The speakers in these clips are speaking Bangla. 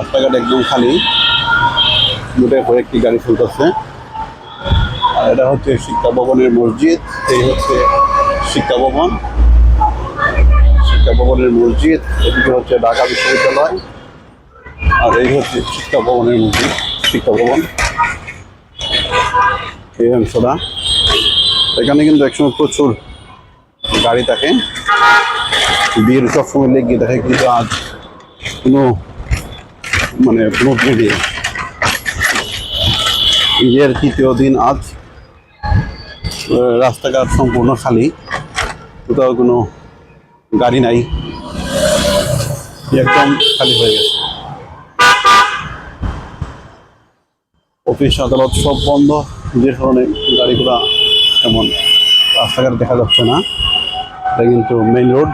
রাস্তাঘাট একদম খালি। দুটো কয়েকটি গাড়ি চলতেছে। আর এটা হচ্ছে শিক্ষা ভবনের মসজিদ। এই হচ্ছে শিক্ষা ভবন। শিক্ষা ভবনের মসজিদ। এদিকে হচ্ছে ঢাকা বিশ্ববিদ্যালয়। আর এই হচ্ছে শিক্ষা ভবনের মসজিদ, শিক্ষা ভবন। এই অংশটা। এখানে কিন্তু একসময় প্রচুর গাড়ি থাকে। বিয়ের সবসময় লেগে থাকে, কিন্তু আজ কোনো মানে কোনো ভিড় ঈদের তৃতীয় দিন আজ রাস্তাঘাট সম্পূর্ণ খালি। কোথাও কোনো গাড়ি নাই। একদম খালি হয়ে গেছে। অফিস, আদালত সব বন্ধ। যে কারণে গাড়িগুলা এমন রাস্তাঘাট দেখা যাচ্ছে না। এটা কিন্তু মেইন রোড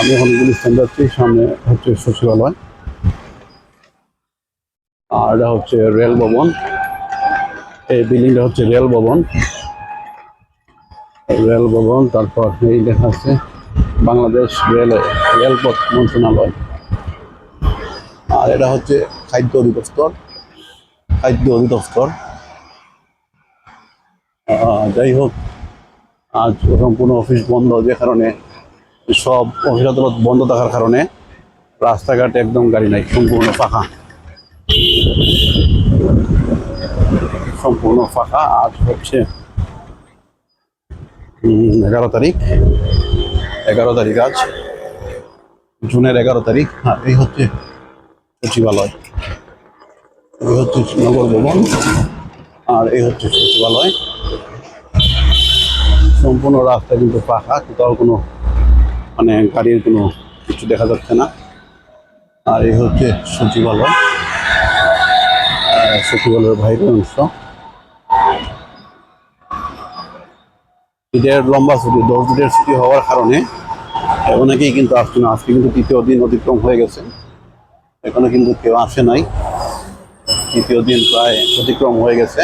আমি এখন গুলিস্তান যাচ্ছি সামনে হচ্ছে সচিবালয়। আর এটা হচ্ছে রেল ভবন। এই বিল্ডিংটা হচ্ছে রেল ভবন। রেল ভবন, তারপর এই লেখা আছে, বাংলাদেশ রেল, রেলপথ মন্ত্রণালয়। আর এটা হচ্ছে খাদ্য অধিদপ্তর খাদ্য অধিদপ্তর। যাই হোক, আজ সম্পূর্ণ অফিস বন্ধ যে কারণে সব অফিস আদালত বন্ধ থাকার কারণে রাস্তাঘাট একদম গাড়ি নাই, সম্পূর্ণ ফাঁকা। সম্পূর্ণ ফাঁকা আজ হচ্ছে এগারো তারিখ এগারো তারিখ আজ, জুনের এগারো তারিখ আর এই হচ্ছে সচিবালয়। এই হচ্ছে নগর ভবন আর এই হচ্ছে সচিবালয়। সম্পূর্ণ রাস্তা কিন্তু ফাঁকা, কোথাও কোনো মানে গাড়ির কোনো কিছু দেখা যাচ্ছে না। আর এই হচ্ছে সচিবালয়। সচিবালয়ের বাইরের অংশ। ঈদের লম্বা ছুটি, দশ দিনের ছুটি হওয়ার কারণে অনেকেই কিন্তু আসছে না। আজকে কিন্তু তৃতীয় দিন অতিক্রম হয়ে গেছে। এখনও কিন্তু কেউ আসে নাই। তৃতীয় দিন প্রায় অতিক্রম হয়ে গেছে।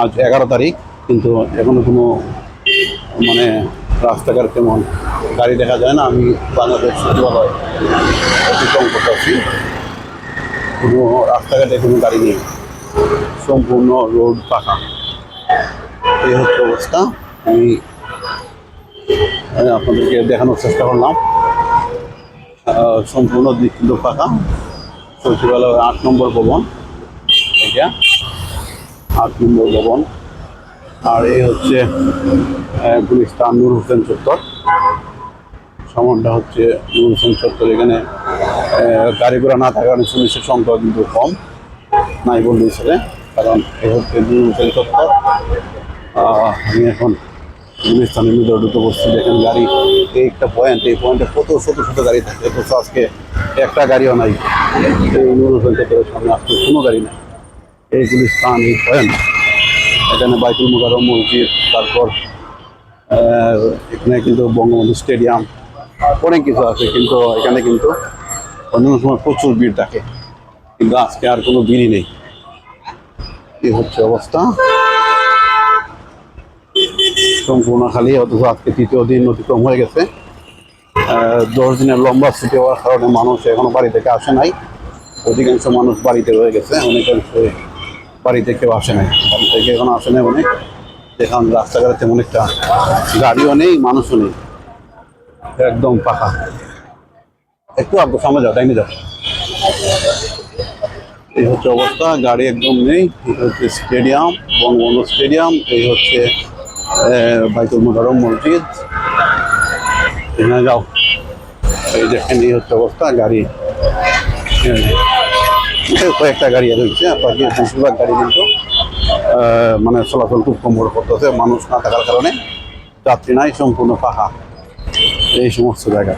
আজ এগারো তারিখ, কিন্তু এখনও কোনো মানে রাস্তাঘাট তেমন গাড়ি দেখা যায় না, আমি বাংলাদেশ সচিবালয় অতিক্রম করতেছি। কোনো রাস্তাঘাটে কোনো গাড়ি নেই। সম্পূর্ণ রোড ফাঁকা এই হচ্ছে অবস্থা। আমি আপনাদেরকে দেখানোর চেষ্টা করলাম। সম্পূর্ণ কিন্তু ফাঁকা সচিবালয়ের আট নম্বর ভবন। এটা আট নম্বর ভবন। আর এই হচ্ছে গুলিস্তান নূর হোসেন চত্বর। সমানটা হচ্ছে নূর হোসেন চত্বর, এখানে গাড়ি ঘোড়া না থাকার কারণে সংখ্যা কিন্তু কম, নাই বলতে হিসেবে কারণ এই হচ্ছে নূর হোসেন চত্বর। আমি এখন গুলিস্তানের মধ্যে ঢুকে বসছি, দেখেন গাড়ি, এই একটা পয়েন্ট এই পয়েন্টে কত শত শত গাড়ি থাকে, অথচ আজকে একটা গাড়িও নাই। এই নূর হোসেন চত্বরের সামনে আজকে কোনো গাড়ি নেই। এই গুলিস্তান, এই পয়েন্ট এখানে বাইতুল মুকাররম মসজিদ, তারপর এখানে কিন্তু বঙ্গবন্ধু স্টেডিয়াম, অনেক কিছু আছে কিন্তু এখানে কিন্তু অন্যান্য সময় প্রচুর ভিড় থাকে। কিন্তু আজকে আর কোনো ভিড়ই নেই। এই হচ্ছে অবস্থা। সম্পূর্ণ খালি, অথচ আজকে তৃতীয় দিন অতিক্রম হয়ে গেছে। দশ দিনের লম্বা ছুটি হওয়ার কারণে মানুষ এখনও বাড়ি থেকে আসে নাই। অধিকাংশ মানুষ বাড়িতে রয়ে গেছে, অনেকাংশ বাড়িতে কেউ আসে নাই। বাড়ি থেকে এখন আসে নাই অনেক এখন রাস্তাঘাটে তেমন একটা গাড়িও নেই মানুষও নেই। একদম পাকা। একটু আপনার সামনে যাও টাইমে যাও। এই হচ্ছে অবস্থা গাড়ি একদম নেই। এই হচ্ছে স্টেডিয়াম বঙ্গবন্ধু স্টেডিয়াম এই হচ্ছে আহ, বাইতুল মুকাররম মসজিদ। এখানে যাও। এই দেখেন এই হচ্ছে অবস্থা গাড়ি। কয়েকটা গাড়ি রয়েছে বাকি বেশিরভাগ গাড়ি কিন্তু মানে চলাচল খুব কম করে করতেছে, মানুষ না থাকার কারণে যাত্রী নাই, সম্পূর্ণ ফাঁকা এই সমস্ত জায়গা।